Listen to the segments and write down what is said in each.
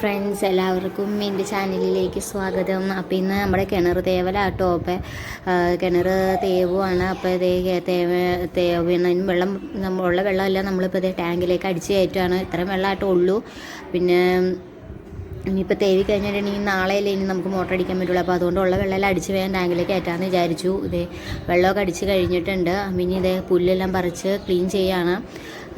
Friends എല്ലാവർക്കും എന്റെ ചാനലിലേക്ക് സ്വാഗതം. അപ്പോൾ ഇന്ന് നമ്മുടെ കിണർ തേവലാട്ടോ. അപ്പം കിണർ തേവുമാണ് അപ്പോൾ ഇതേ തേവ തേവിന് വെള്ളം നമ്മളുള്ള വെള്ളമെല്ലാം നമ്മളിപ്പോൾ ഇതേ ടാങ്കിലേക്ക് അടിച്ച് കയറ്റുകയാണ് ഇത്രയും വെള്ളമായിട്ടോ ഉള്ളൂ. പിന്നെ ഇനിയിപ്പോൾ തേവി കഴിഞ്ഞിട്ടുണ്ടെങ്കിൽ നാളെയല്ലേ ഇനി നമുക്ക് മോട്ടർ അടിക്കാൻ പറ്റുള്ളൂ. അപ്പോൾ അതുകൊണ്ടുള്ള വെള്ളമെല്ലാം അടിച്ച് വേഗം ടാങ്കിലേക്ക് കയറ്റാമെന്ന് വിചാരിച്ചു. ഇതേ വെള്ളമൊക്കെ അടിച്ച് കഴിഞ്ഞിട്ടുണ്ട്. പിന്നെ ഇതേ പുല്ലെല്ലാം പറിച്ച് ക്ലീൻ ചെയ്യാണ്.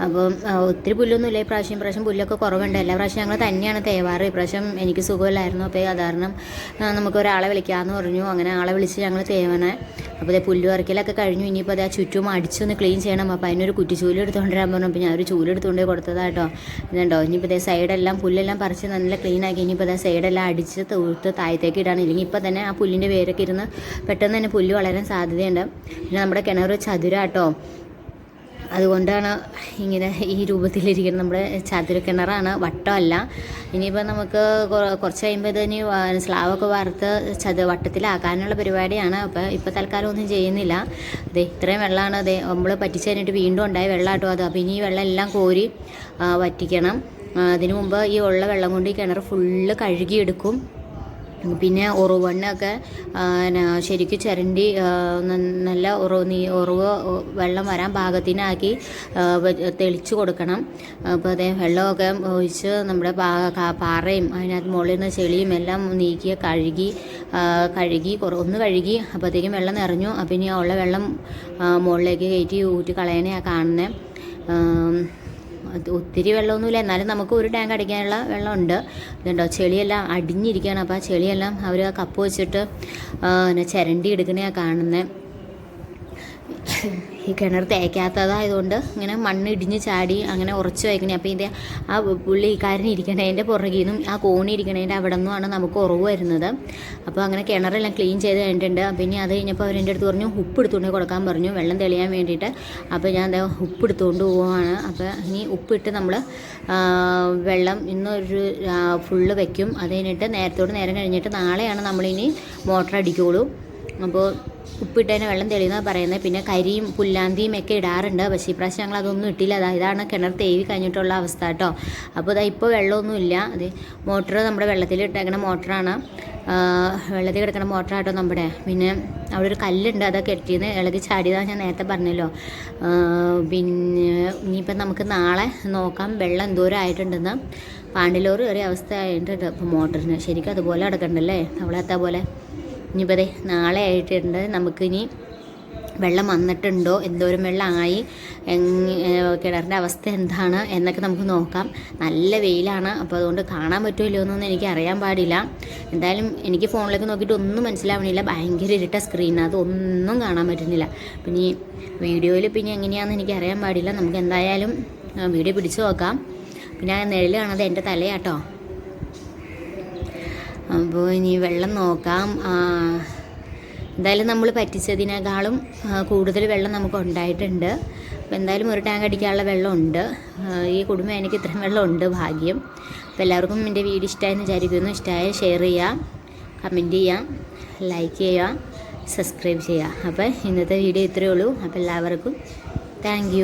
അപ്പം ഒത്തിരി പുല്ലൊന്നുമില്ല. ഈ പ്രാവശ്യം പ്രാവശ്യം പുല്ലൊക്കെ കുറവുണ്ട്. എല്ലാ പ്രാവശ്യം ഞങ്ങൾ തന്നെയാണ് തേവാറ്. ഇപ്രാവശ്യം എനിക്ക് സുഖമില്ലായിരുന്നു. അപ്പോൾ അത് കാരണം ആ, നമുക്ക് ഒരാളെ വിളിക്കാമെന്ന് പറഞ്ഞു. അങ്ങനെ ആളെ വിളിച്ച് ഞങ്ങൾ തേവണേ. അപ്പോൾ ഇതേ പുല്ല് പറിക്കലൊക്കെ കഴിഞ്ഞു. ഇനിയിപ്പോൾ അതാ ചുറ്റും അടിച്ചൊന്ന് ക്ലീൻ ചെയ്യണം. അപ്പോൾ അതിനൊരു കുറ്റി ചൂൽ എടുത്തുകൊണ്ട് വരാൻ പറഞ്ഞു. അപ്പോൾ ഞാൻ ഒരു ചൂൽ എടുത്തുകൊണ്ട് കൊടുത്തതാട്ടോ ഇതുണ്ടോ? ഇനിയിപ്പോൾ ഇതേ സൈഡെല്ലാം പുല്ലെല്ലാം പറിച്ച് നല്ല ക്ലീൻ ആക്കി ഇനിയിപ്പോൾ ഇതേ സൈഡെല്ലാം അടിച്ച് തൂർത്ത് താഴത്തേക്ക് ഇടാണ്. ഇല്ലെങ്കിൽ ഇപ്പോൾ തന്നെ ആ പുല്ലിന്റെ വേരൊക്കെ ഇരുന്ന് പെട്ടെന്ന് തന്നെ പുല്ല് വളരാൻ സാധ്യതയുണ്ട്. പിന്നെ നമ്മുടെ കിണർ ചതുരാട്ടോ അതുകൊണ്ടാണ് ഇങ്ങനെ ഈ രൂപത്തിലിരിക്കുന്നത് നമ്മുടെ ചതുര കിണറാണ് വട്ടമല്ല. ഇനിയിപ്പോൾ നമുക്ക് കുറച്ച് കഴിയുമ്പോൾ ഇതിന് സ്ലാവൊക്കെ വറുത്ത് ചതു വട്ടത്തിലാക്കാനുള്ള പരിപാടിയാണ്. അപ്പോൾ ഇപ്പോൾ തൽക്കാലം ഒന്നും ചെയ്യുന്നില്ല. അതെ ഇത്രയും വെള്ളമാണ്. അതെ നമ്മൾ പറ്റിച്ച് കഴിഞ്ഞിട്ട് വീണ്ടും ഉണ്ടായ വെള്ളമാട്ടോ അത്. അപ്പോൾ ഇനി ഈ വെള്ളം എല്ലാം കോരി വറ്റിക്കണം. അതിനു മുമ്പ് ഈ ഉള്ള വെള്ളം കൊണ്ട് ഈ കിണർ ഫുള്ള് കഴുകിയെടുക്കും. പിന്നെ ഉറവണ്ണൊക്കെ ശരിക്കും ചിരണ്ടി ആ, നല്ല ഉറവ് നീ ഉറവ് വെള്ളം വരാൻ പാകത്തിനാക്കി ആ, തെളിച്ച് കൊടുക്കണം. അപ്പോൾ അതേ വെള്ളമൊക്കെ ഒഴിച്ച് നമ്മുടെ പാറയും അതിനകത്ത് മുകളിൽ നിന്ന് ചെളിയും എല്ലാം നീക്കി കഴുകി കഴുകി കുറ ഒന്ന് കഴുകി അപ്പോഴത്തേക്കും വെള്ളം നിറഞ്ഞു. അപ്പം ഇനി ഉള്ള വെള്ളം ആ, മുകളിലേക്ക് കയറ്റി ഊറ്റി കളയണേ കാണുന്നത് അത് ഒത്തിരി വെള്ളമൊന്നുമില്ല. എന്നാലും നമുക്ക് ഒരു ടാങ്ക് അടിക്കാനുള്ള വെള്ളമുണ്ട്. ഇതുണ്ടോ? ചെളിയെല്ലാം അടിഞ്ഞിരിക്കുകയാണ്. അപ്പോൾ ആ ചെളിയെല്ലാം അവർ ആ കപ്പ് വെച്ചിട്ട് പിന്നെ ചിരണ്ടി എടുക്കണേ കാണുന്നത് ഈ കിണർ തേക്കാത്തതായതുകൊണ്ട് ഇങ്ങനെ മണ്ണ് ഇടിഞ്ഞ് ചാടി അങ്ങനെ ഉറച്ചു വയ്ക്കണേ. അപ്പോൾ ഇത് ആ പുള്ളി കാരൻ ഇരിക്കണതിന്റെ പുറകിൽ നിന്നും ആ കോണി ഇരിക്കണതിന്റെ അവിടെ നിന്നുമാണ് നമുക്ക് ഉറവ് വരുന്നത്. അപ്പോൾ അങ്ങനെ കിണറെല്ലാം ക്ലീൻ ചെയ്ത് കഴിഞ്ഞിട്ടുണ്ട്. ഇനി അത് കഴിഞ്ഞപ്പോൾ അവരെന്റെ അടുത്ത് പറഞ്ഞു ഉപ്പ് എടുത്തുകൊണ്ട് കൊടുക്കാൻ പറഞ്ഞു വെള്ളം തെളിയാൻ വേണ്ടിയിട്ട്. അപ്പോൾ ഞാൻ ദേ ഉപ്പ് എടുത്തുകൊണ്ട് പോവുകയാണ് അപ്പോൾ ഇനി ഉപ്പിട്ട് നമ്മൾ വെള്ളം ഇന്നൊരു ഫുള്ള് വയ്ക്കും അത് കഴിഞ്ഞിട്ട് നേരത്തോട് നേരം കഴിഞ്ഞിട്ട് നാളെയാണ് നമ്മളിനി മോട്ടർ അടിക്കുകയുള്ളൂ. അപ്പോൾ ഉപ്പിട്ടതിന് വെള്ളം തെളിയുന്ന പറയുന്നത്. പിന്നെ കരിയും പുല്ലാന്തിയും ഒക്കെ ഇടാറുണ്ട്. പക്ഷേ ഈ പ്രാവശ്യം ഞങ്ങൾ അതൊന്നും ഇട്ടില്ല. അതാ ഇതാണ് കിണർ തേവി കഴിഞ്ഞിട്ടുള്ള അവസ്ഥ കേട്ടോ. അപ്പോൾ ഇതാ ഇപ്പോൾ വെള്ളമൊന്നുമില്ല അത് മോട്ടർ നമ്മുടെ വെള്ളത്തിൽ ഇട്ടേക്കണ മോട്ടറാണ്. വെള്ളത്തിൽ കിടക്കുന്ന മോട്ടറാട്ടോ നമ്മുടെ. പിന്നെ അവിടെ ഒരു കല്ലുണ്ട്. അതൊക്കെ കെട്ടിയെന്ന് ഇളകി ചാടിയതാണ് ഞാൻ നേരത്തെ പറഞ്ഞല്ലോ. പിന്നെ ഇനിയിപ്പം നമുക്ക് നാളെ നോക്കാം. വെള്ളം എന്തോരം ആയിട്ടുണ്ടെന്ന്. പാണ്ടിലോറ് കയറിയ അവസ്ഥ ആയിട്ടുണ്ട്. അപ്പോൾ മോട്ടറിന് ശരിക്കും അതുപോലെ കിടക്കണ്ടല്ലേ അവളെത്താ പോലെ. ഇനിയിപ്പോൾ നാളെ ആയിട്ടുണ്ട്. നമുക്കിനി വെള്ളം വന്നിട്ടുണ്ടോ? എന്തോരം വെള്ളമായി കിണറിന്റെ അവസ്ഥ എന്താണ്? എന്നൊക്കെ നമുക്ക് നോക്കാം. നല്ല വെയിലാണ്. അപ്പോൾ അതുകൊണ്ട് കാണാൻ പറ്റുമല്ലോ എന്നൊന്നും എനിക്ക് അറിയാൻ പാടില്ല. എന്തായാലും എനിക്ക് ഫോണിലേക്ക് നോക്കിയിട്ട് ഒന്നും മനസ്സിലാവണില്ല. ഭയങ്കര ഇരുട്ട സ്ക്രീൻ അതൊന്നും കാണാൻ പറ്റുന്നില്ല. പിന്നെ വീഡിയോയിൽ പിന്നെ എങ്ങനെയാണെന്ന് എനിക്ക് അറിയാൻ പാടില്ല. നമുക്ക് എന്തായാലും വീഡിയോ പിടിച്ചു നോക്കാം. പിന്നെ നിഴൽ കാണാതെ എന്റെ തലയാട്ടോ. അപ്പോൾ ഇനി വെള്ളം നോക്കാം. എന്തായാലും നമ്മൾ പറ്റിച്ചതിനേക്കാളും കൂടുതൽ വെള്ളം നമുക്ക് ഉണ്ടായിട്ടുണ്ട്. അപ്പോൾ എന്തായാലും ഒരു ടാങ്ക് അടിക്കാനുള്ള വെള്ളമുണ്ട്. ഈ കുടുംബം എനിക്ക് ഇത്രയും വെള്ളമുണ്ട് ഭാഗ്യം. അപ്പോൾ എല്ലാവർക്കും എന്റെ വീഡിയോ ഇഷ്ടമായെന്ന് വിചാരിക്കുന്നു. ഇഷ്ടമായ ഷെയർ ചെയ്യുക കമന്റ് ചെയ്യുക ലൈക്ക് ചെയ്യുക സബ്സ്ക്രൈബ് ചെയ്യുക അപ്പോൾ ഇന്നത്തെ വീഡിയോ ഇത്രയേ ഉള്ളൂ. അപ്പോൾ എല്ലാവർക്കും താങ്ക്